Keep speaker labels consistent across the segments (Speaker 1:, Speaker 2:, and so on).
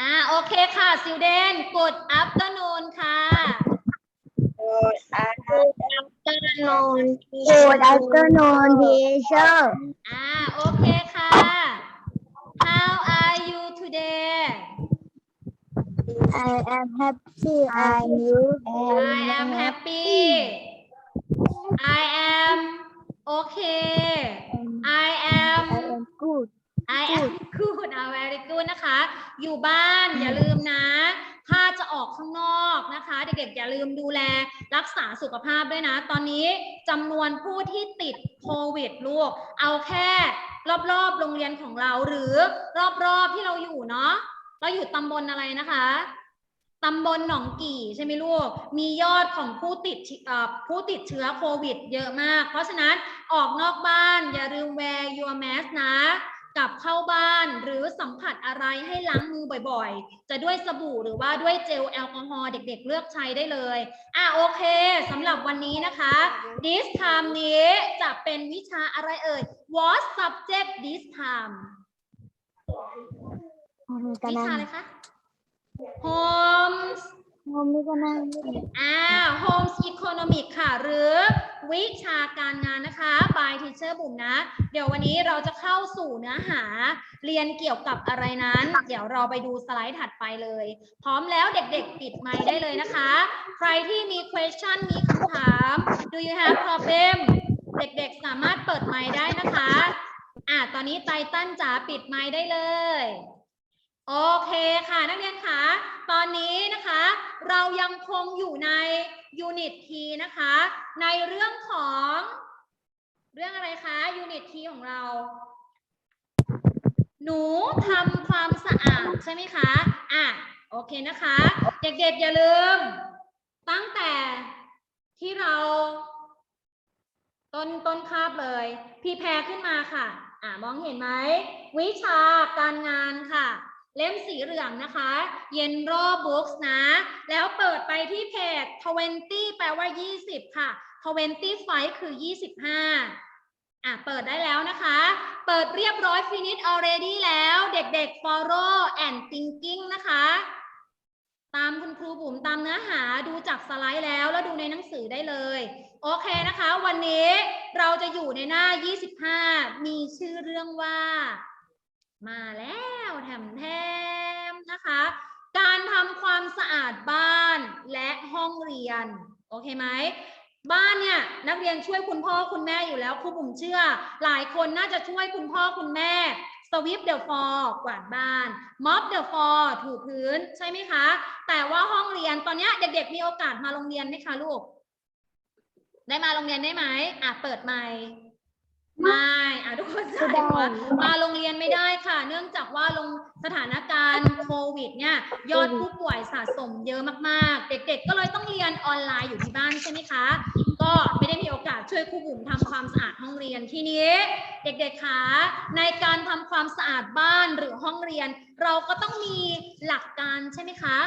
Speaker 1: อ่าโอเคค่ะ ซิลเดน good afternoon ค่ะ
Speaker 2: Good afternoon
Speaker 3: Good afternoon, teacher.
Speaker 1: อ่าโอเคค่ะ how are you today
Speaker 3: I am happy. And you?
Speaker 1: I am happy I am okay I am
Speaker 3: good.
Speaker 1: I am good อ่า very good นะคะ อยู่บ้านอย่าลืมนะ ถ้าจะออกข้างนอกนะคะ เด็กๆ อย่าลืมดูแลรักษาสุขภาพด้วยนะ ตอนนี้จำนวนผู้ที่ติดโควิดลูก เอาแค่รอบๆ โรงเรียนของเราหรือรอบๆ ที่เราอยู่เนาะ เราอยู่ตำบลอะไรนะคะตำบลหนองกี่ใช่ไหมลูก มียอดของผู้ติดเชื้อเอ่อผู้ติดเชื้อโควิดเยอะมาก เพราะฉะนั้นออกนอกบ้านอย่าลืม wear your mask นะ กลับเข้าบ้านหรือสัมผัสอะไรให้ล้างมือบ่อยๆ จะด้วยสบู่หรือว่าด้วยเจลแอลกอฮอล์เด็กๆ เลือกใช้ได้เลย อะโอเคสำหรับวันนี้นะคะ this time นี้จะเป็นวิชาอะไรเอ่ย what subject this time วิชาอะไรคะ homes
Speaker 3: ผมก็นั่ง
Speaker 1: อ่า Homes Economic ค่ะ หรือวิชาการงานนะคะ by Teacher บุ๋มนะ เดี๋ยววันนี้เราจะเข้าสู่เนื้อหาเรียนเกี่ยวกับอะไรนั้น เดี๋ยวเราไปดูสไลด์ถัดไปเลย พร้อมแล้วเด็กๆ ปิดไมค์ได้เลยนะคะ ใครที่มี question มีคำถาม do you have problem เด็กๆ สามารถเปิดไมค์ได้นะคะ อ่าตอนนี้ไตตันจ๋าปิดไมค์ได้เลย โอเคค่ะนักเรียนคะตอนนี้นะคะ เรายังคงอยู่ในยูนิตทีนะคะ ในเรื่องของ เรื่องอะไรคะยูนิตทีของเรา หนูทำความสะอาดใช่ไหมคะอะโอเคนะคะ เด็กๆอย่าลืม ตั้งแต่ที่เรา ต้นต้นคาบเลย พี่แพรขึ้นมาค่ะ อ่ามองเห็นไหมวิชาการงานค่ะ เล่มสีเหลืองนะคะเยนโรบุ๊กส์นะ แล้วเปิดไปที่เพจ 20 แปลว่า 20 ค่ะ 25 คือ 25 อะ เปิดได้แล้วนะคะ เปิดเรียบร้อย finish already แล้วเด็กๆ follow and thinking นะคะ ตามคุณครูบุ๋มตามเนื้อหาดูจากสไลด์แล้วแล้วดูในหนังสือได้เลย โอเคนะคะ วันนี้เราจะอยู่ในหน้า 25 มีชื่อเรื่องว่า มาแล้วแถมแถมนะคะ การทำความสะอาดบ้านและห้องเรียน โอเคไหมบ้านเนี่ยนักเรียนช่วยคุณพ่อคุณแม่อยู่แล้วครูบุ๋มเชื่อ หลายคนน่าจะช่วยคุณพ่อคุณแม่สวิปเดอะฟอร์กวาดบ้านม็อบเดอะฟอร์ถูพื้นใช่ไหมคะ แต่ว่าห้องเรียนตอนนี้เด็กๆมีโอกาสมาโรงเรียนไหมคะลูก ได้มาโรงเรียนได้ไหมอะเปิดไมค์ ไม่อะทุกคนใส่หัวมาโรงเรียนไม่ได้ค่ะ เนื่องจากว่าลงสถานการณ์โควิด เนี่ย ยอดผู้ป่วยสะสมเยอะมากๆ เด็กๆ ก็เลยต้องเรียนออนไลน์อยู่ที่บ้านใช่ไหมคะ ก็ไม่ได้มีโอกาสช่วยครูบุ๋มทำความสะอาดห้องเรียนทีนี้ เด็กๆคะในการทำความสะอาดบ้านหรือห้องเรียน เราก็ต้องมีหลักการใช่ไหมคะ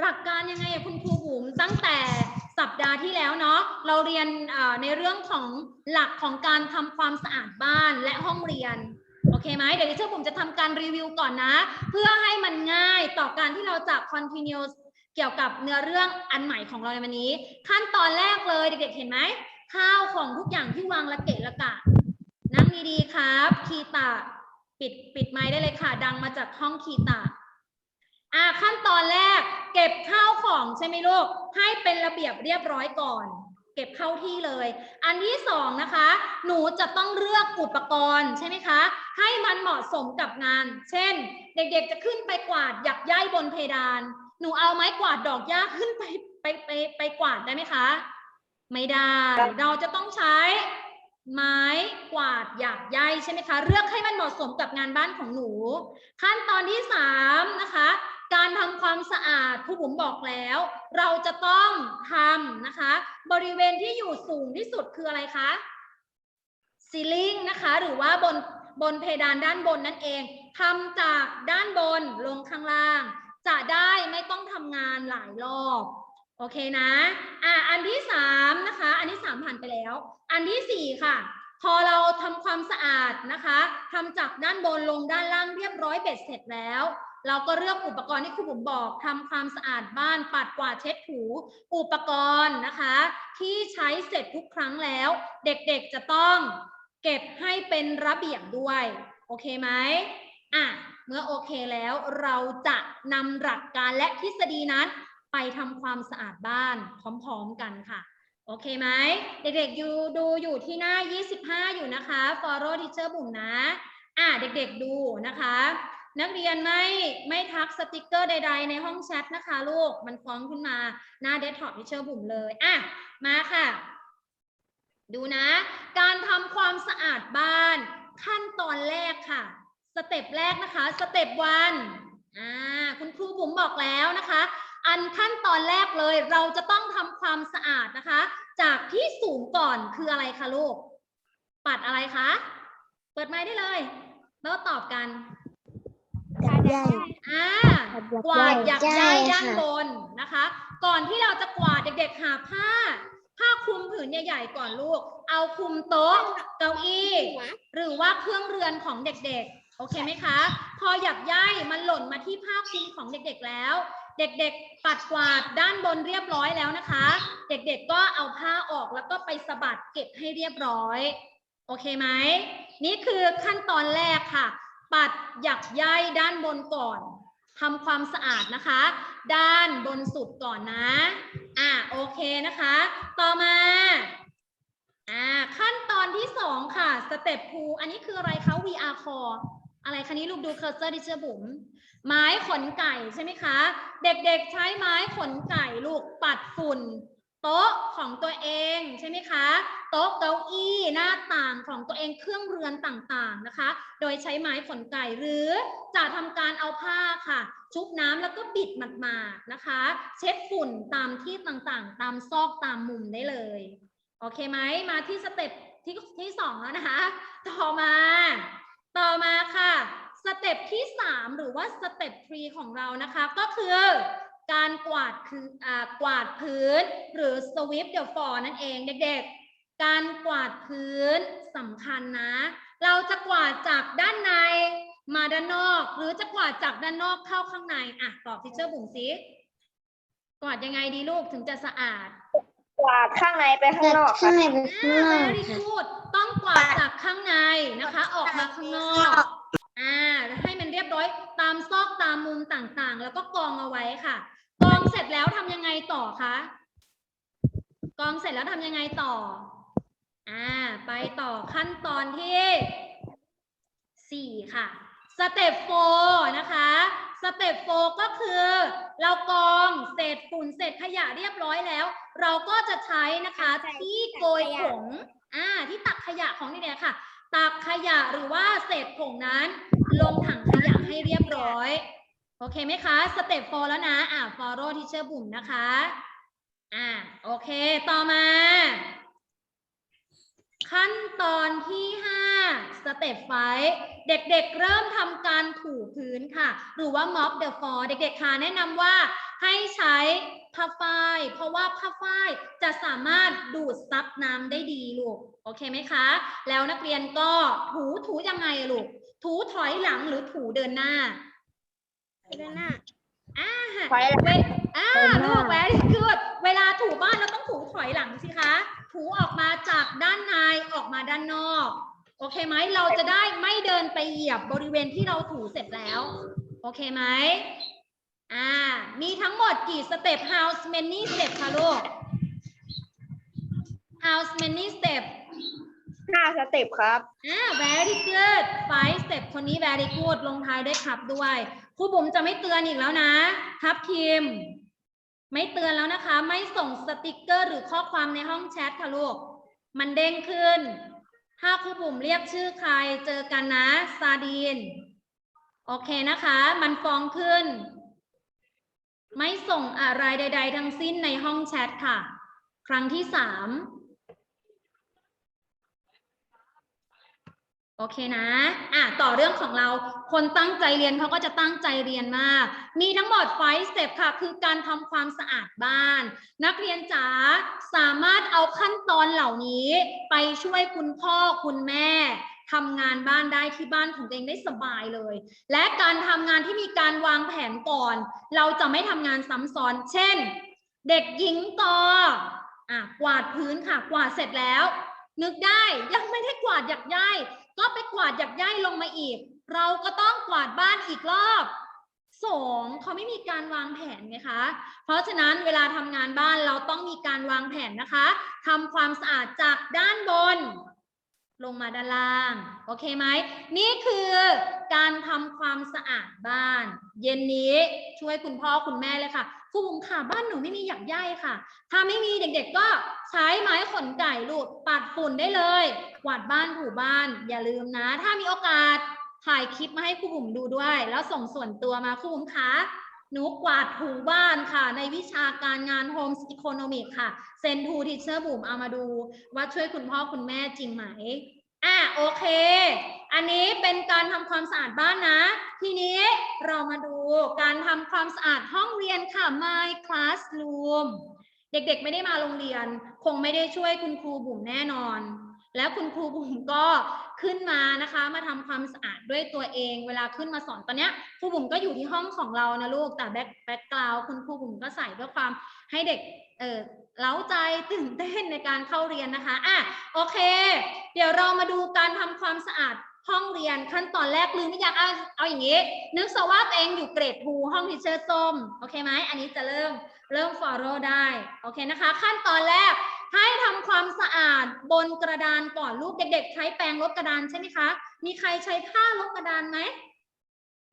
Speaker 1: หลักการยังไงอะคุณครูบุ๋มตั้งแต่ สัปดาห์ที่แล้วเนาะเราเรียนในเรื่องของหลักของการทำความสะอาดบ้านและห้องเรียนโอเคไหมเดี๋ยวดิเชอร์บุ๋มจะทำการรีวิวก่อนนะ เพื่อให้มันง่ายต่อการที่เราจะ continue เกี่ยวกับเนื้อเรื่องอันใหม่ของเราในวันนี้ ขั้นตอนแรกเลยเด็กๆเห็นไหมข้าวของทุกอย่างที่วางระเกะระกะนั่งดีๆครับ คีตาปิดปิดไม้ได้เลยค่ะ ดังมาจากห้องคีตา อ่าขั้นตอนแรกเก็บข้าวของใช่ไหมลูกให้เป็นระเบียบเรียบร้อยก่อน เก็บเข้าที่เลย อันที่สองนะคะ หนูจะต้องเลือกอุปกรณ์ใช่ไหมคะ ให้มันเหมาะสมกับงาน เช่น เด็กๆจะขึ้นไปกวาดหยักย้ายบนเพดาน หนูเอาไม้กวาดดอกหญ้าขึ้นไปไปไปไปกวาดได้ไหมคะ ไม่ได้ เราจะต้องใช้ ไม้กวาดหยากใยใช่ไหมคะ เลือกให้มันเหมาะสมกับงานบ้านของหนู ขั้นตอนที่สามนะคะ การทำความสะอาดครูบุ๋มบอกแล้ว เราจะต้องทำนะคะ บริเวณที่อยู่สูงที่สุดคืออะไรคะซีลิงนะคะ หรือว่าบนบนเพดานด้านบนนั่นเองทำจากด้านบนลงข้างล่าง จะได้ไม่ต้องทำงานหลายรอบโอเคนะ อะอันที่สามนะคะ อันที่สามผ่านไปแล้ว อันที่สี่ค่ะ พอเราทำความสะอาดนะคะทำจากด้านบนลงด้านล่างเรียบร้อยเบ็ดเสร็จแล้ว เราก็เลือกอุปกรณ์ที่ครูบุ๋มบอกทำความสะอาดบ้านปัดกวาดเช็ดถูอุปกรณ์นะคะ ที่ใช้เสร็จทุกครั้งแล้ว เด็กๆจะต้องเก็บให้เป็นระเบียบด้วย โอเคไหมอะเมื่อโอเคแล้วเราจะนำหลักการและทฤษฎีนั้น ไปทำความสะอาดบ้านพร้อมๆกันค่ะ โอเคไหมเด็กๆอยู่ดูอยู่ที่หน้า 25 อยู่นะคะ follow teacher บุ๋มนะ อะเด็กๆดูนะคะ นักเรียนไม่ไม่ทักสติกเกอร์ใด ๆ ในห้องแชทนะคะลูก มันฟ้องขึ้นมาหน้าเดสก์ท็อปทีเชอร์บุ๋มเลย อะ มาค่ะ ดูนะ การทำความสะอาดบ้าน ขั้นตอนแรกค่ะ สเต็ปแรกนะคะ สเต็ปวันอ่าคุณครูบุ๋มบอกแล้วนะคะ อันขั้นตอนแรกเลยเราจะต้องทำความสะอาดนะคะ จากที่สูงก่อนคืออะไรคะลูก ปัดอะไรคะ เปิดไม้ได้เลย แล้วตอบกัน
Speaker 3: ใหญ่
Speaker 1: อ่า
Speaker 3: กับยัก
Speaker 1: กวาด
Speaker 3: ษ์
Speaker 1: หยัก
Speaker 2: ใช่
Speaker 1: ย้ายด้าน
Speaker 2: ค่ะ
Speaker 1: บนนะคะ ก่อนที่เราจะกวาดเด็กๆหาผ้า ผ้าคลุมผืนใหญ่ๆก่อนลูก เอาคลุมโต๊ะเก้าอี้ หรือว่าเครื่องเรือนของเด็กๆ โอเคไหมคะ พอหยักย้ายมันหล่นมาที่ผ้าคลุมของเด็กๆแล้ว เด็กๆ ปัดกวาดด้านบนเรียบร้อยแล้วนะคะ เด็กๆก็เอาผ้าออกแล้วก็ไปสะบัดเก็บให้เรียบร้อย โอเคไหม นี่คือขั้นตอนแรกค่ะ ปัดหยักย้ายด้านบนก่อนทำความสะอาดนะคะ ด้านบนสุดก่อนนะ อ่าโอเคนะคะ ต่อมาอ่าขั้นตอนที่สองค่ะสเต็ปพูอันนี้คืออะไรคะ VR core อะไรคะนี้ลูกดูเคอร์เซอร์ดิเชอร์บุ๋มไม้ขนไก่ใช่ไหมคะ เด็กๆใช้ไม้ขนไก่ลูกปัดฝุ่น โต๊ะของตัวเองใช่ไหมคะ โต๊ะเก้าอี้หน้าต่างของตัวเองเครื่องเรือนต่างๆนะคะ โดยใช้ไม้ขนไก่หรือจะทำการเอาผ้าค่ะ ชุบน้ำแล้วก็บิดหมาดๆนะคะ เช็ดฝุ่นตามที่ต่างๆ ตามซอกตามมุมได้เลย โอเคไหมมาที่สเต็ปที่ที่สองแล้วนะคะ ต่อมา ต่อมาค่ะสเต็ปที่สามหรือว่าสเต็ปทรีของเรานะคะก็คือการกวาดคืออ่ากวาดพื้นหรือ sweep the floor นั่นเองเด็กๆ การกวาดพื้นสำคัญนะ เราจะกวาดจากด้านในมาด้านนอก หรือจะกวาดจากด้านนอกเข้าข้างในอะตอบทิเชอร์บุ๋มซิกวาดยังไงดีลูกถึงจะสะอาด
Speaker 2: กวาดข้างในไปข้างนอกค
Speaker 3: ข้า
Speaker 2: รั
Speaker 3: ง
Speaker 2: บ
Speaker 3: ในเป็นข้างนอก
Speaker 1: very good ต้องกวาดจากข้างในนะคะ ออกมาข้างนอกอ่าให้มันเรียบร้อยตามซอกตามมุมต่างๆ แล้วก็กองเอาไว้ค่ะ กองเสร็จแล้วทำยังไงต่อคะกองเสร็จแล้วทำยังไงต่อ อ่าไปต่อขั้นตอนที่สี่ค่ะสเต็ปโฟนะคะสเต็ปโฟก็คือเรากองเศษฝุ่นเศษขยะเรียบร้อยแล้ว เราก็จะใช้นะคะที่โกยผงอ่าที่ตักขยะของนี่เนี่ยค่ะ ตักขยะหรือว่าเศษผงนั้น ลงถังขยะให้เรียบร้อย โอเคไหมคะสเต็ปโฟแล้วนะอ่า follow teacher บุ๋มนะคะอ่าโอเค ต่อมา ขั้นตอนที่ 5 สเต็ปไฟเด็กๆ เริ่มทำการถูพื้นค่ะ หรือว่า mop the floor เด็กๆค่ะแนะนำว่าให้ใช้ผ้าฝ้าย เพราะว่าผ้าฝ้ายจะสามารถดูดซับน้ำได้ดีลูก โอเคไหมคะ แล้วนักเรียนก็ถูถูยังไงลูก ถูถอยหลังหรือถูเดินหน้า
Speaker 2: เดินหน้า
Speaker 1: อ่า
Speaker 2: ถอยหลัง
Speaker 1: เวอ่า
Speaker 3: เดินหน้า
Speaker 1: ลูกแวรี่คือเวลาถูบ้านเราต้องถูถอยหลังสิคะ ถูออกมาจากด้านในออกมาด้านนอก โอเคไหมเราจะได้ไม่เดินไปเหยียบบริเวณที่เราถูเสร็จแล้ว โอเคไหมอ่า มีทั้งหมดกี่สเต็ป house many step คะลูก house many step
Speaker 2: ห้าสเต็ปครับ
Speaker 1: อ่า very good five step คนนี้ very good ลงท้ายด้วยครับด้วย ครูบุ๋มจะไม่เตือนอีกแล้วนะ ครับทีม ไม่เตือนแล้วนะคะ ไม่ส่งสติกเกอร์หรือข้อความในห้องแชทค่ะลูก มันเด้งขึ้น ถ้าครูบุ๋มเรียกชื่อใครเจอกันนะ ซาดีน โอเคนะคะ มันฟองขึ้น ไม่ส่งอะไรใด ๆ ทั้งสิ้นในห้องแชทค่ะ ครั้งที่สาม โอเคนะอะต่อเรื่องของเราคนตั้งใจเรียนเขาก็จะตั้งใจเรียนมาก มีทั้งหมด5 step ค่ะ คือการทำความสะอาดบ้าน นักเรียนจ๋าสามารถเอาขั้นตอนเหล่านี้ ไปช่วยคุณพ่อคุณแม่ทำงานบ้านได้ที่บ้านของตัวเองได้สบายเลย และการทำงานที่มีการวางแผนก่อน เราจะไม่ทำงานซ้ำซ้อน เช่น เด็กหญิงกออะกวาดพื้นค่ะ กวาดเสร็จแล้ว นึกได้ยังไม่ได้กวาดหยักย่าย ก็ไปกวาดหยักย่ายลงมาอีก เราก็ต้องกวาดบ้านอีกรอบสองเขาไม่มีการวางแผนไงคะ เพราะฉะนั้นเวลาทำงานบ้านเราต้องมีการวางแผนนะคะทำความสะอาดจากด้านบน ลงมาด้านล่าง โอเคไหม นี่คือการทำความสะอาดบ้าน เย็นนี้ช่วยคุณพ่อคุณแม่เลยค่ะ ครูบุ๋มค่ะบ้านหนูไม่มีหยักย่ายค่ะ ถ้าไม่มีเด็กๆก็ใช้ไม้ขนไก่หลูกปัดฝุ่นได้เลยกวาดบ้านถูบ้าน อย่าลืมนะ ถ้ามีโอกาสถ่ายคลิปมาให้ครูบุ๋มดูด้วย แล้วส่งส่วนตัวมาครูบุ๋มคะหนูกวาดถูบ้านค่ะ ในวิชาการงาน Home Economic ค่ะเซนทูทีเชอร์บุ๋มเอามาดู ว่าช่วยคุณพ่อคุณแม่จริงไหมอะโอเค อันนี้เป็นการทำความสะอาดบ้านนะ ทีนี้เรามาดู การทำความสะอาดห้องเรียนค่ะ My Classroom เด็กๆ ไม่ได้มาโรงเรียน คงไม่ได้ช่วยคุณครูบุ๋มแน่นอน แล้วคุณครูบุ๋มก็ขึ้นมานะคะ มาทำความสะอาดด้วยตัวเอง เวลาขึ้นมาสอนตอนเนี้ยครูบุ๋มก็อยู่ที่ห้องของเรานะลูก แต่แบ็คแบ็คกราวคุณครูบุ๋มก็ใส่เพื่อความให้เด็กเออเล้าใจตื่นเต้นในการเข้าเรียนนะคะอะโอเค เดี๋ยวเรามาดูการทำความสะอาด ห้องเรียนขั้นตอนแรกลืมไม่อยากเอาเอาอย่างนี้ นึกซะว่าตัวเองอยู่เกรดทูห้องทิเชอร์ส้มโอเคไหมอันนี้จะเริ่มเริ่ม follow ได้โอเคนะคะ ขั้นตอนแรกให้ทำความสะอาดบนกระดานก่อนลูกเด็ก ๆ ใช้แปรงลบกระดานใช่ไหมคะ มีใครใช้ผ้าลบกระดานไหม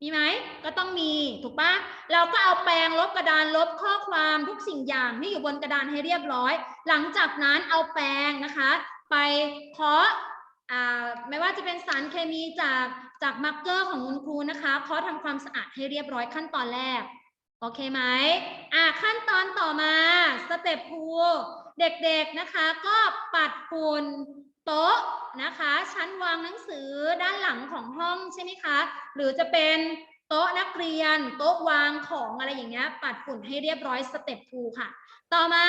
Speaker 1: มีไหมก็ต้องมีถูกปะเราก็เอาแปรงลบกระดานลบข้อความทุกสิ่งอย่างที่อยู่บนกระดานให้เรียบร้อย หลังจากนั้นเอาแปรงนะคะ ไปเคาะ ไม่ว่าจะเป็นสารเคมีจากจากมาร์กเกอร์ของคุณครูนะคะเคาทำความสะอาดให้เรียบร้อยขั้นตอนแรก โอเคไหมอ่าขั้นตอนต่อมาสเต็ปพูเด็กๆนะคะก็ปัดฝุ่นโต๊ะนะคะ ชั้นวางหนังสือด้านหลังของห้องใช่ไหมคะ หรือจะเป็นโต๊ะนักเรียน โต๊ะวางของอะไรอย่างเงี้ยปัดฝุ่นให้เรียบร้อยสเต็ป2ค่ะ ต่อมา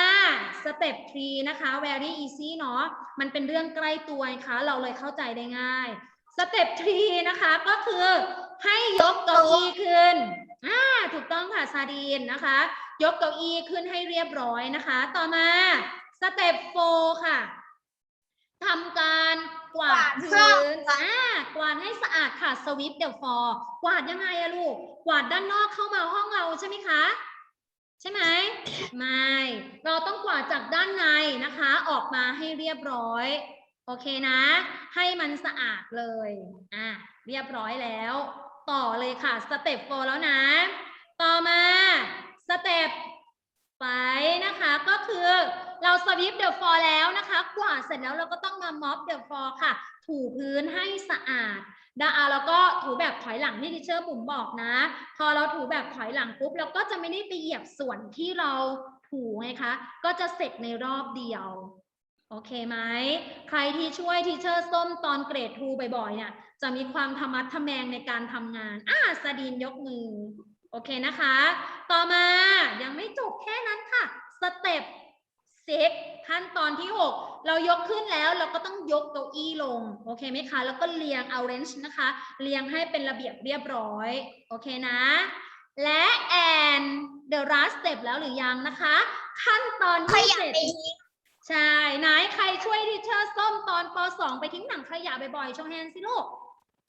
Speaker 1: สเต็ป3นะคะ very easy เนาะมันเป็นเรื่องใกล้ตัวนะคะเราเลยเข้าใจได้ง่ายสเต็ป3นะคะก็คือให้ยกเก้าอี้ขึ้นอ่าถูกต้องค่ะซาดีนนะคะ ยกเก้าอี้ขึ้นให้เรียบร้อยนะคะ ต่อมาสเต็ป4ค่ะทำการกวาดพื้นอ่ากวาดให้สะอาดค่ะสวิปเด e ฟอร์กวาดยังไงอะลูก กวาดด้านนอกเข้ามาห้องเราใช่ไหมคะ ใช่ไหมไม่ เราต้องกวาดจากด้านในนะคะ ออกมาให้เรียบร้อย โอเคนะ ให้มันสะอาดเลยอะเรียบร้อยแล้ว ต่อเลยค่ะสเต็ปโฟแล้วนะ ต่อมาสเต็ปไปนะคะ ก็คือเราสวิปเดอะฟอร์แล้วนะคะ กวาดเสร็จแล้วเราก็ต้องมาม็อบเดอะฟอร์ค่ะ ถูพื้นให้สะอาดดาอาแล้วก็ถูแบบถอยหลังที่ทิเชอร์บุ๋มบอกนะ พอเราถูแบบถอยหลังปุ๊บเราก็จะไม่ได้ไปเหยียบส่วนที่เราถูไงคะ ก็จะเสร็จในรอบเดียว โอเคไหม ใครที่ช่วยทีเชอร์ส้มตอนเกรดทูบ่อยๆ เนี่ย จะมีความธรรมัดทะแมงในการทำงาน อ่าสดินยกมือ โอเคนะคะ ต่อมา ยังไม่จบแค่นั้นค่ะ สเต็ป ซิกขั้นตอนที่ 6 เรายกขึ้นแล้วเราก็ต้องยกเก้าอี้ลง โอเคไหมคะ แล้วก็เรียง arrange นะคะ เรียงให้เป็นระเบียบเรียบร้อย โอเคนะ และ and the last step แล้วหรือยังนะคะ ขั้นตอน
Speaker 2: ข
Speaker 1: ที่
Speaker 2: ยะ
Speaker 1: เจ็ด
Speaker 2: ไปทิ้ง
Speaker 1: ใช่ ไหนใครช่วยดิเชอร์ส้มตอนป .2 ไปทิ้งหนังขยะบ่อยๆโชว์แฮนด์สิลูก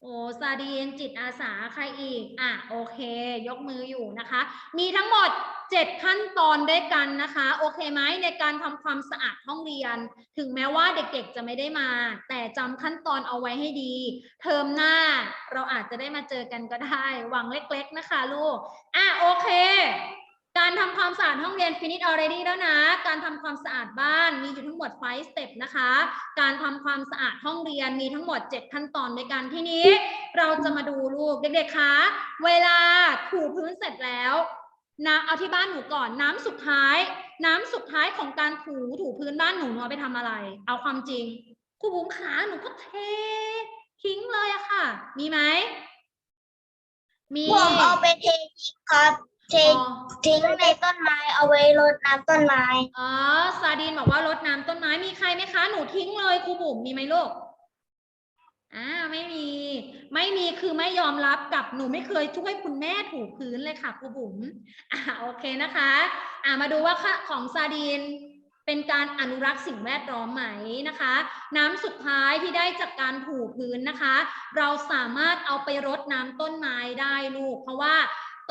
Speaker 1: โอ้ซาดีนจิตอาสาใครอีก อะโอเค ยกมืออยู่นะคะ มีทั้งหมด 7 ขั้นตอนด้วยกันนะคะ โอเคไหมในการทำความสะอาดห้องเรียน ถึงแม้ว่าเด็กๆจะไม่ได้มา แต่จำขั้นตอนเอาไว้ให้ดี เทอมหน้าเราอาจจะได้มาเจอกันก็ได้ หวังเล็กๆนะคะลูก อะโอเค การทำความสะอาดห้องเรียน finish already แล้วนะ การทำความสะอาดบ้านมีอยู่ทั้งหมด 5 step นะคะ การทำความสะอาดห้องเรียนมีทั้งหมด 7 ขั้นตอนด้วยกันที่นี้ เราจะมาดูลูกเด็กๆ คะ เวลาถูพื้นเสร็จแล้วนะเอาที่บ้านหนูก่อนน้ำสุดท้าย น้ำสุดท้ายของการถูถูพื้นบ้านหนูหนูเอไปทำอะไร เอาความจริงครูบุ๋มขาหนูก็เททิ้งเลยอะค่ะ มีไหมมี
Speaker 2: ผมเอาไปเททิ้งครับ เท
Speaker 1: อ๋อ
Speaker 2: ทิ้งในต้นไม้เอาไว้รดน้ำต้นไม้
Speaker 1: อ๋อซาดีนบอกว่ารดน้ำต้นไม้มีใครไหมคะ หนูทิ้งเลยครูบุ๋มมีไหมลูกอ่าไม่มี ไม่มีคือไม่ยอมรับกับหนูไม่เคยช่วยคุณแม่ถูพื้นเลยค่ะครูบุ๋มอ่าโอเคนะคะ อ่ามาดูว่าค่ะของซาดีนเป็นการอนุรักษ์สิ่งแวดล้อมไหมนะคะ น้ำสุดท้ายที่ได้จากการถูพื้นนะคะ เราสามารถเอาไปรดน้ำต้นไม้ได้ลูก เพราะว่า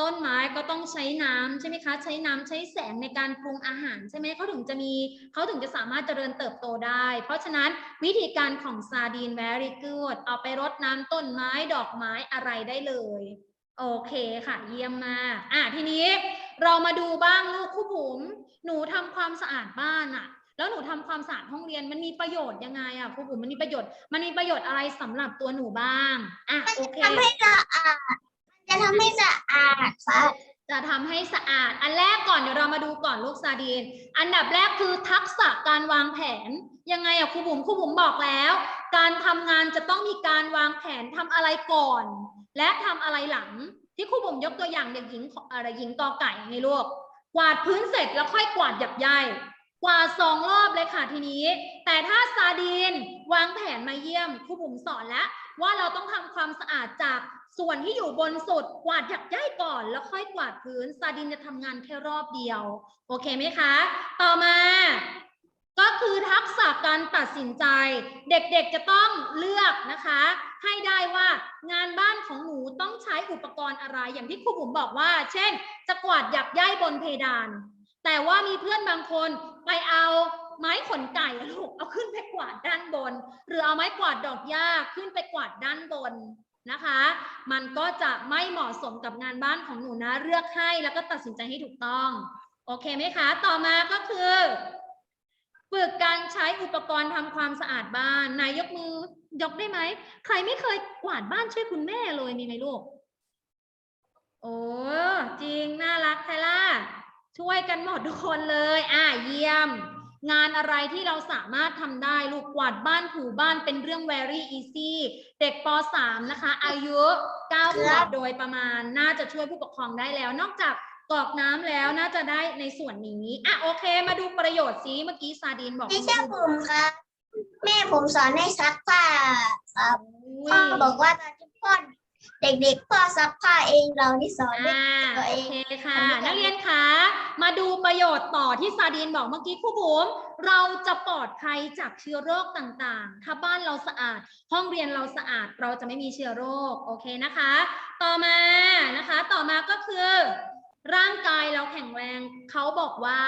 Speaker 1: ต้นไม้ก็ต้องใช้น้ำใช่ไหมคะ ใช้น้ำใช้แสงในการปรุงอาหารใช่ไหมเขาถึงจะมีเขาถึงจะสามารถเจริญเติบโตได้ เพราะฉะนั้นวิธีการของซาดีน very good เอาไปรดน้ำต้นไม้ดอกไม้อะไรได้เลย โอเคค่ะ เยี่ยมมากอะทีนี้เรามาดูบ้างลูกคู่บุ๋มหนูทำความสะอาดบ้านอะแล้วหนูทำความสะอาดห้องเรียนมันมีประโยชน์ยังไงอะครูบุ๋มมันมีประโยชน์มันมีประโยชน์อะไรสำหรับตัวหนูบ้างอะโอเค
Speaker 2: ทำให้สะอาด ให้สะอาดครับ
Speaker 1: จะทำให้สะอาด อันแรกก่อนเดี๋ยวเรามาดูก่อนลูกซาดีน อันดับแรกคือทักษะการวางแผน ยังไงอะครูบุ๋มครูบุ๋มบอกแล้ว การทำงานจะต้องมีการวางแผนทำอะไรก่อน และทำอะไรหลัง ที่ครูบุ๋มยกตัวอย่างเด็กหญิงขออะไรหญิงกอไก่ไงลูก กวาดพื้นเสร็จแล้วค่อยกวาดหยับใยกวาดสองรอบเลยค่ะทีนี้ แต่ถ้าซาดีนวางแผนมาเยี่ยมครูบุ๋มสอนแล้วว่าเราต้องทำความสะอาดจาก ส่วนที่อยู่บนสุดกวาดหยักย้ายก่อนแล้วค่อยกวาดพื้นซาดินจะทำงานแค่รอบเดียว โอเคไหมคะ ต่อมา ก็คือทักษะการตัดสินใจ เด็กๆจะต้องเลือกนะคะ ให้ได้ว่างานบ้านของหนูต้องใช้อุปกรณ์อะไร อย่างที่ครูบุ๋มบอกว่า เช่น จะกวาดหยักย้ายบนเพดาน แต่ว่ามีเพื่อนบางคนไปเอาไม้ขนไก่ลูกเอาขึ้นไปกวาดด้านบน หรือเอาไม้กวาดดอกหญ้าขึ้นไปกวาดด้านบน นะคะ มันก็จะไม่เหมาะสมกับงานบ้านของหนูนะ เลือกให้แล้วก็ตัดสินใจให้ถูกต้อง โอเคไหมคะ ต่อมาก็คือ ฝึกการใช้อุปกรณ์ทำความสะอาดบ้านนายยกมือยกได้ไหม ใครไม่เคยกวาดบ้านช่วยคุณแม่เลยมีไหมลูก โอ้จริงน่ารักไทล่าช่วยกันหมดทุกคนเลย อ่าเยี่ยม งานอะไรที่เราสามารถทำได้ลูกกวาดบ้านถูบ้านเป็นเรื่อง very easy เด็กป .3 นะคะ อายุ9ขวบโดยประมาณน่าจะช่วยผู้ปกครองได้แล้ว นอกจากกรอกน้ำแล้วน่าจะได้ในส่วนนี้อะโอเค มาดูประโยชน์ซิเมื่อกี้ซาดีนบอก
Speaker 2: ไม่ใช่ผมครับ แม่ผมสอนให้ซักผ้าครับ
Speaker 1: อุ้
Speaker 2: พ่อยบอกว่าตอนที่พ่อ เด็กๆพ่อซักผ้าเองเราที่สอนด้วย
Speaker 1: อ่า
Speaker 2: ตัว
Speaker 1: โอ
Speaker 2: เอง
Speaker 1: เคค่ะ
Speaker 2: ทำด้วยกัน
Speaker 1: นักเรียนคะมาดูประโยชน์ต่อที่ซาดีนบอกเมื่อกี้ครูบุ๋มเราจะปลอดภัยจากเชื้อโรคต่างๆ ถ้าบ้านเราสะอาด ห้องเรียนเราสะอาดเราจะไม่มีเชื้อโรคโอเคนะคะ ต่อมานะคะ ต่อมาก็คือ ร่างกายเราแข็งแรงเขาบอกว่า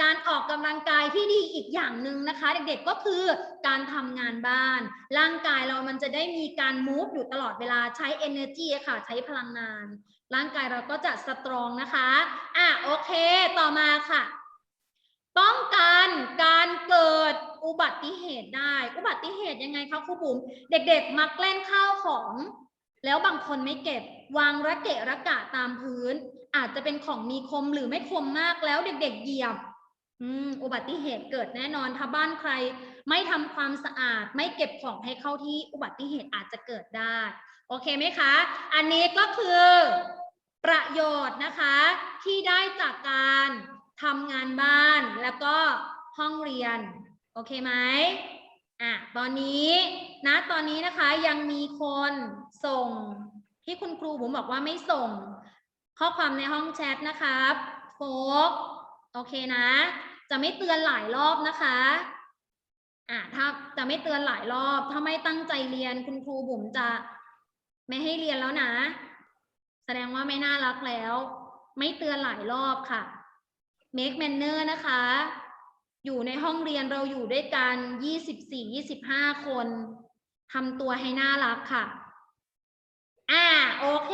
Speaker 1: การออกกำลังกายที่ดีอีกอย่างหนึ่งนะคะ เด็กๆก็คือการทำงานบ้าน ร่างกายเรามันจะได้มีการมูฟอยู่ตลอดเวลาใช้ energy ค่ะ ใช้พลังงาน ร่างกายเราก็จะสตรองนะคะอะโอเคต่อมาค่ะ ป้องกันการเกิดอุบัติเหตุได้ อุบัติเหตุยังไงคะครูบุ๋มเด็ก ๆ มักเล่นข้าวของ แล้วบางคนไม่เก็บวางระเกะระกะตามพื้น อาจจะเป็นของมีคมหรือไม่คมมากแล้วเด็กๆ เหยียบอุบัติเหตุเกิดแน่นอน ถ้าบ้านใครไม่ทำความสะอาด ไม่เก็บของให้เข้าที่อุบัติเหตุอาจจะเกิดได้ โอเคไหมคะ อันนี้ก็คือประโยชน์นะคะ ที่ได้จากการทำงานบ้านแล้วก็ห้องเรียน โอเคไหมอะตอนนี้นะตอนนี้นะคะยังมีคนส่งที่คุณครูผมบอกว่าไม่ส่ง ข้อความในห้องแชทนะครับโฟกโอเคนะ จะไม่เตือนหลายรอบนะคะอะถ้าจะไม่เตือนหลายรอบ ถ้าไม่ตั้งใจเรียนคุณครูบุ๋มจะไม่ให้เรียนแล้วนะ แสดงว่าไม่น่ารักแล้ว ไม่เตือนหลายรอบค่ะ make manner นะคะ อยู่ในห้องเรียนเราอยู่ด้วยกัน 24 25 คนทำตัวให้น่ารักค่ะ อ่าโอเค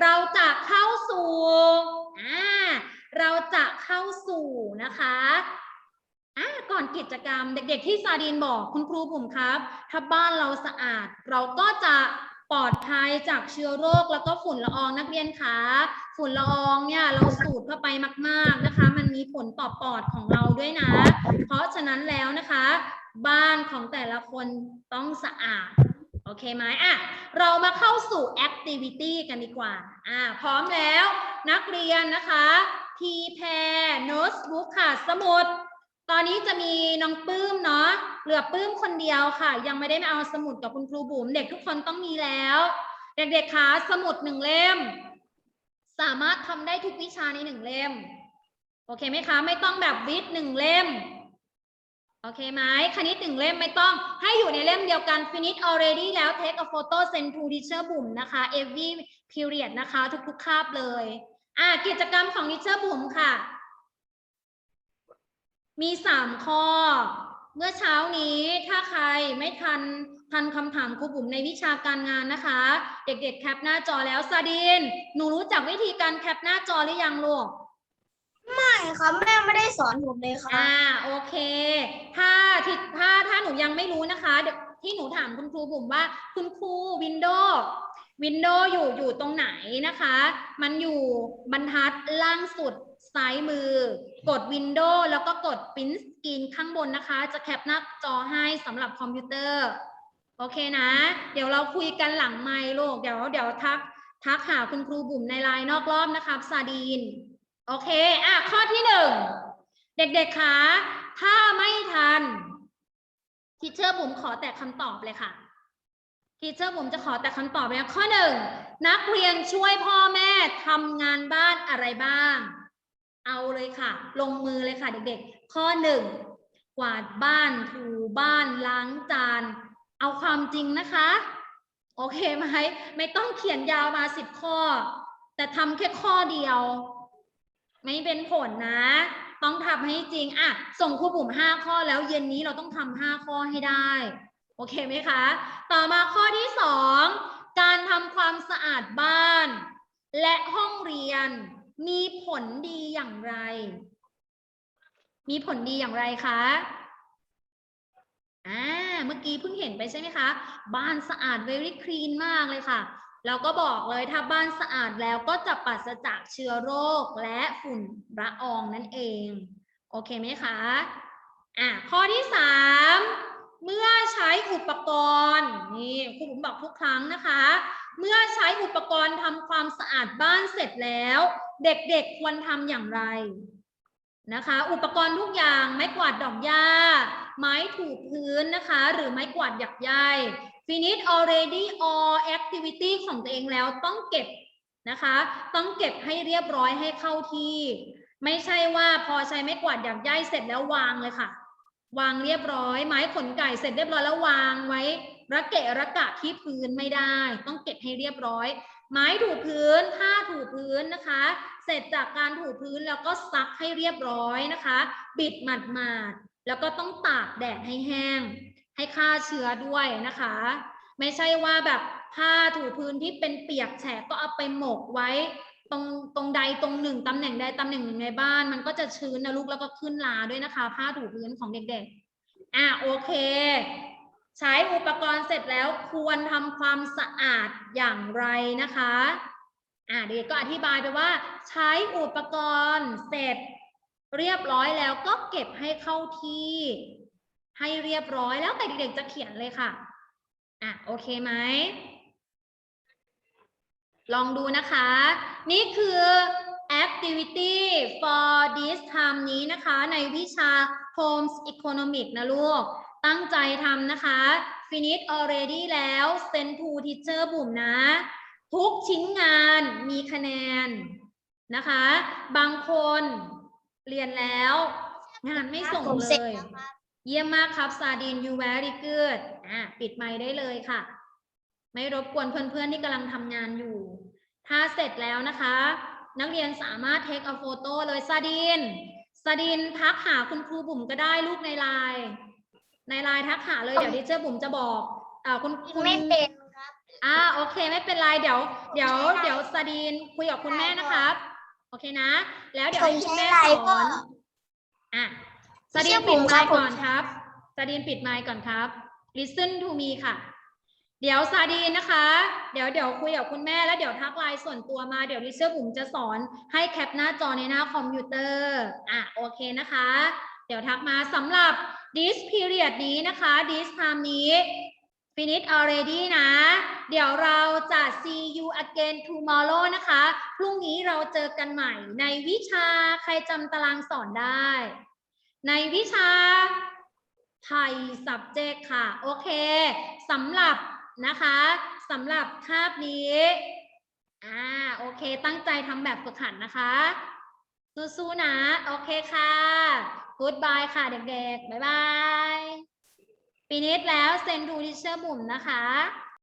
Speaker 1: เราจะเข้าสู่อ่าเราจะเข้าสู่นะคะอ่าก่อนกิจกรรมเด็กๆที่ซาดีนบอกคุณครูผมครับ ถ้าบ้านเราสะอาด เราก็จะปลอดภัยจากเชื้อโรคแล้วก็ฝุ่นละอองนักเรียนคะฝุ่นละอองเนี่ยเราสูดเข้าไปมาก ๆนะคะ มันมีผลต่อปอดของเราด้วยนะ เพราะฉะนั้นแล้วนะคะ บ้านของแต่ละคนต้องสะอาด โอเคไหมอะเรามาเข้าสู่ activity กันดีกว่าอ่า พร้อมแล้วนักเรียนนะคะทีแพรโน้ตบุ๊กค่ะ สมุด ตอนนี้จะมีน้องปื้มเนาะเหลือปื้มคนเดียวค่ะ ยังไม่ได้มาเอาสมุดกับคุณครูบุ๋มเด็กทุกคนต้องมีแล้ว เด็กๆคะสมุดหนึ่งเล่ม สามารถทำได้ทุกวิชาในหนึ่งเล่ม โอเคไหมคะ ไม่ต้องแบบวิทย์หนึ่งเล่ม โอเคไหมคณิตหนึ่งเล่มไม่ต้อง ให้อยู่ในเล่มเดียวกัน finish already แล้ว take a photo send to teacher บุ๋มนะคะ every period นะคะ ทุกๆคาบเลย อะกิจกรรมของ teacher บุ๋มค่ะ มีสามข้อ เมื่อเช้านี้ถ้าใครไม่ทันทันคำถามครูบุ๋มในวิชาการงานนะคะ เด็กๆแคปหน้าจอแล้วซาดิน หนูรู้จักวิธีการแคปหน้าจอหรือยังลูก
Speaker 2: ไม่ครับแม่ไม่ได้สอนผมเลยครับ
Speaker 1: อ่าโอเค ถ้าที่ถ้าถ้าหนูยังไม่รู้นะคะเดี๋ยวที่หนูถามคุณครูบุ๋มว่า คุณครูวินโดว์วินโดว์อยู่อยู่ตรงไหนนะคะ มันอยู่บรรทัดล่างสุดซ้ายมือ กดวินโดว์แล้วก็กดปริ้นสกรีนข้างบนนะคะ จะแคปหน้าจอให้สำหรับคอมพิวเตอร์ โอเคนะ เดี๋ยวเราคุยกันหลังไมค์ลูกเดี๋ยวเดี๋ยวทักทักหาคุณครูบุ๋มในไลน์นอกรอบนะครับซาดีน โอเค อะ ข้อที่หนึ่ง เด็กๆคะถ้าไม่ทัน ทีเชอร์บุ๋มขอแต่คำตอบเลยค่ะ ทีเชอร์บุ๋มจะขอแต่คำตอบเลยข้อหนึ่ง นักเรียนช่วยพ่อแม่ทำงานบ้านอะไรบ้าง เอาเลยค่ะ ลงมือเลยค่ะ เด็กๆ ข้อหนึ่ง กวาดบ้านถูบ้านล้างจาน เอาความจริงนะคะ โอเคไหม ไม่ต้องเขียนยาวมาสิบข้อ แต่ทำแค่ข้อเดียว ไม่เป็นผลนะ ต้องทำให้จริงอะส่งครูบุ๋มห้าข้อแล้วเย็นนี้เราต้องทำห้าข้อให้ได้ โอเคไหมคะ ต่อมาข้อที่สองการทำความสะอาดบ้าน และห้องเรียนมีผลดีอย่างไร มีผลดีอย่างไรคะอ่าเมื่อกี้เพิ่งเห็นไปใช่ไหมคะ บ้านสะอาด very clean มากเลยค่ะ เราก็บอกเลยถ้าบ้านสะอาดแล้วก็จะปราศจากเชื้อโรคและฝุ่นละอองนั่นเอง โอเคไหมคะอะข้อที่สามเมื่อใช้อุปกรณ์นี่ครูผมบอกทุกครั้งนะคะ เมื่อใช้อุปกรณ์ทำความสะอาดบ้านเสร็จแล้ว เด็กๆควรทำอย่างไรนะคะ อุปกรณ์ทุกอย่างไม้กวาดดอกหญ้า ไม้ถูพื้นนะคะ หรือไม้กวาดหยักใย finish already all activity ของตัวเองแล้วต้องเก็บนะคะ ต้องเก็บให้เรียบร้อยให้เข้าที่ ไม่ใช่ว่าพอใช้ไม้กวาดหยักใยเสร็จแล้ววางเลยค่ะ วางเรียบร้อย ไม้ขนไก่เสร็จเรียบร้อยแล้ววางไว้ระเกะระกะที่พื้นไม่ได้ ต้องเก็บให้เรียบร้อย ไม้ถูพื้นผ้าถูพื้นนะคะ เสร็จจากการถูพื้นแล้วก็ซักให้เรียบร้อยนะคะ บิดหมัดหมาดๆแล้วก็ต้องตากแดดให้แห้ง ให้ฆ่าเชื้อด้วยนะคะ ไม่ใช่ว่าแบบผ้าถูพื้นที่เป็นเปียกแฉะก็เอาไปหมกไว้ตรงตรงใดตรงหนึ่งตำแหน่งใดตำแหน่งหนึ่งในบ้าน มันก็จะชื้นนะลูกแล้วก็ขึ้นลาด้วยนะคะ ผ้าถูพื้นของเด็กๆ อะโอเค ใช้อุปกรณ์เสร็จแล้วควรทำความสะอาดอย่างไรนะคะอะเด็กก็อธิบายไปว่า ใช้อุปกรณ์เสร็จ เรียบร้อยแล้วก็เก็บให้เข้าที่ ให้เรียบร้อยแล้วแต่เด็กๆจะเขียนเลยค่ะ อะ โอเคไหม ลองดูนะคะ นี่คือ activity for this time นี้นะคะ ในวิชา Homes Economic นะลูก ตั้งใจทำนะคะ finish already แล้ว send to teacher บุ๋มนะ ทุกชิ้นงานมีคะแนนนะคะ บางคนเรียนแล้ว งานไม่ส่งเลย เยี่ยมมากครับซาดิน you very good อะปิดไมค์ได้เลยค่ะ ไม่รบกวนเพื่อนๆที่กำลังทำงานอยู่ ถ้าเสร็จแล้วนะคะ นักเรียนสามารถ take a photo เลยซาดินซาดินทักหาคุณครูบุ๋มก็ได้ลูกในไลน์ในไลน์ทักหาเลย เดี๋ยวดิเจอร์บุ๋มจะบอกอ่าคุณคุณ
Speaker 2: ไม่เป็นครับ
Speaker 1: อ่าโอเคไม่เป็นไรเดี๋ยว เดี๋ยว
Speaker 2: ผมใช้ไลน์
Speaker 1: เดี๋ยวซาดินคุยกับคุณแม่นะครับ โอเคนะ แล้วเดี๋ยว
Speaker 2: ผม
Speaker 1: ให้คุณ
Speaker 2: ใช้
Speaker 1: แม่
Speaker 2: ไล
Speaker 1: ส
Speaker 2: น์ก็
Speaker 1: อนอะ ส
Speaker 2: ไม่
Speaker 1: ดี
Speaker 2: ใช่
Speaker 1: นปิด
Speaker 2: ผม
Speaker 1: ไม
Speaker 2: ครับ
Speaker 1: ค์
Speaker 2: ผม
Speaker 1: ก่อนครับสดีนปิดไมค์ก่อนครับ listen to me ค่ะ เดี๋ยวซาดีนนะคะ เดี๋ยวเดี๋ยวคุยกับคุณแม่แล้วเดี๋ยวทักไลน์ส่วนตัวมาเดี๋ยวลิเชอร์บุ๋มจะสอนให้แคปหน้าจอในหน้าคอมพิวเตอร์อะโอเคนะคะ เดี๋ยวทักมาสำหรับ this period นี้นะคะ this time นี้ finish already นะ เดี๋ยวเราจะ see you again tomorrow นะคะ พรุ่งนี้เราเจอกันใหม่ในวิชาใครจำตารางสอนได้ ในวิชาไทย subject ค่ะ โอเคสำหรับนะคะสำหรับคาบนี้อ่าโอเค ตั้งใจทำแบบฝึกหัดนะคะ สู้ๆนะ โอเคค่ะ goodbye ค่ะเด็กๆ บ๊ายบาย ปีนิดแล้วเซนดูดิเชอร์บุ๋มนะคะ